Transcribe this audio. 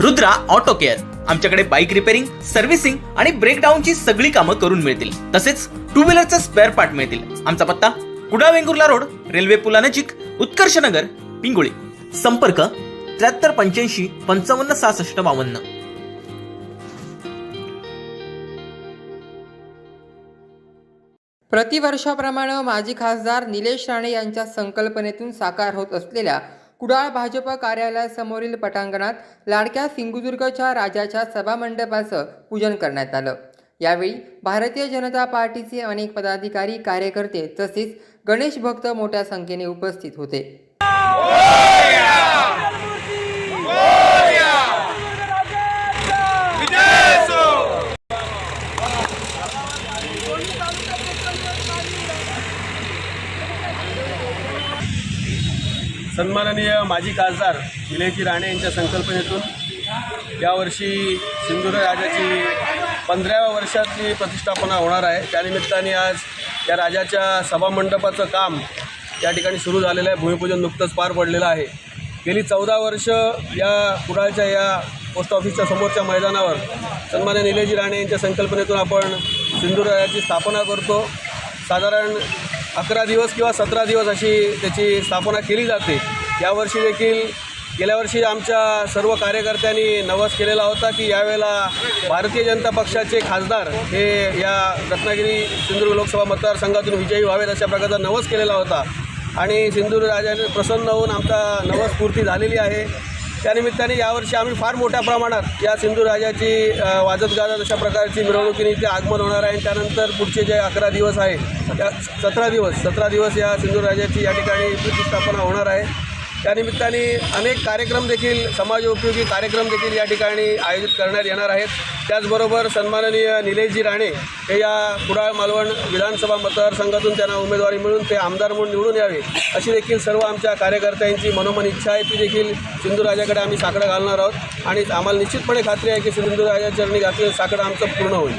Rudra auto care आमच्याकडे bike repairing servicing आणि ब्रेकडाऊनची सगळी कामं करून मिळतील. तसेच टू व्हीलरचा स्पेअर पार्ट मिळतील. आमचा पत्ता कुडा वेंगुर्ला रोड रेल्वे पुलानजीक उत्कर्ष नगर पिंगुळी. संपर्क त्र्याहत्तर पंच्याऐंशी पंचावन्न सहासष्ट बावन्न. प्रतिवर्षाप्रमाणे माजी खासदार निलेश राणे यांच्या संकल्पनेतून साकार होत असलेल्या कुडाळ भाजप कार्यालयासमोरील पटांगणात लाडक्या सिंधुदुर्गच्या राजाच्या सभामंडपाचं पूजन करण्यात आलं. यावेळी भारतीय जनता पार्टीचे अनेक पदाधिकारी कार्यकर्ते तसेच गणेश भक्त मोठ्या संख्येने उपस्थित होते. सन्माननीय माजी खासदार विलेजी राणे यांच्या संकल्पनेतून यावर्षी सिंधुदुर्ग राजाची पंधराव्या वर्षातली प्रतिष्ठापना होणार आहे. त्यानिमित्ताने आज या राजाच्या सभामंडपाचं काम या ठिकाणी सुरू झालेलं आहे. भूमिपूजन नुकतंच पार पडलेलं आहे. गेली चौदा वर्ष या कुडाळच्या या पोस्ट ऑफिसच्या समोरच्या मैदानावर सन्मान्य निलेजी राणे यांच्या संकल्पनेतून आपण सिंधुदुर्ग राजाची स्थापना करतो. साधारण अकरा दिवस किंवा सतरा दिवस अशी त्याची स्थापना केली जाते. यावर्षी देखील गेल्या वर्षी आमच्या सर्व कार्यकर्त्यांनी नवस केलेला होता की यावेळेला भारतीय जनता पक्षाचे खासदार हे या रत्नागिरी सिंधुदुर्ग लोकसभा मतदारसंघातून विजयी व्हावेत अशा प्रकारचा नवस केलेला होता. आणि सिंधुदुर्ग राजाने प्रसन्न होऊन आमचा नवस पूर्ती झालेली आहे. त्यानिमित्ताने यावर्षी आम्ही फार मोठ्या प्रमाणात या सिंधू राजाची वाजत गाजत अशा प्रकारची मिरवणुकीने इथे आगमन होणार आहे. आणि त्यानंतर पुढचे जे अकरा दिवस आहे त्या सतरा दिवस सतरा दिवस या सिंधुराजाची या ठिकाणी प्रतिष्ठापना होणार आहे. त्यानिमित्ताने अनेक कार्यक्रम देखील समाजोपयोगी कार्यक्रम देखील या ठिकाणी आयोजित करण्यात येणार आहेत. त्याचबरोबर सन्माननीय निलेशजी राणे हे या कुडाळ मालवण विधानसभा मतदारसंघातून त्यांना उमेदवारी मिळून ते आमदार म्हणून निवडून यावे अशी देखील सर्व आमच्या कार्यकर्त्यांची मनोमन इच्छा आहे. ती देखील सिंधुराजाकडे आम्ही साकडं घालणार आहोत. आणि आम्हाला निश्चितपणे खात्री आहे की सिंधुराजा चरणी घातलेलं साकडं आमचं पूर्ण होईल.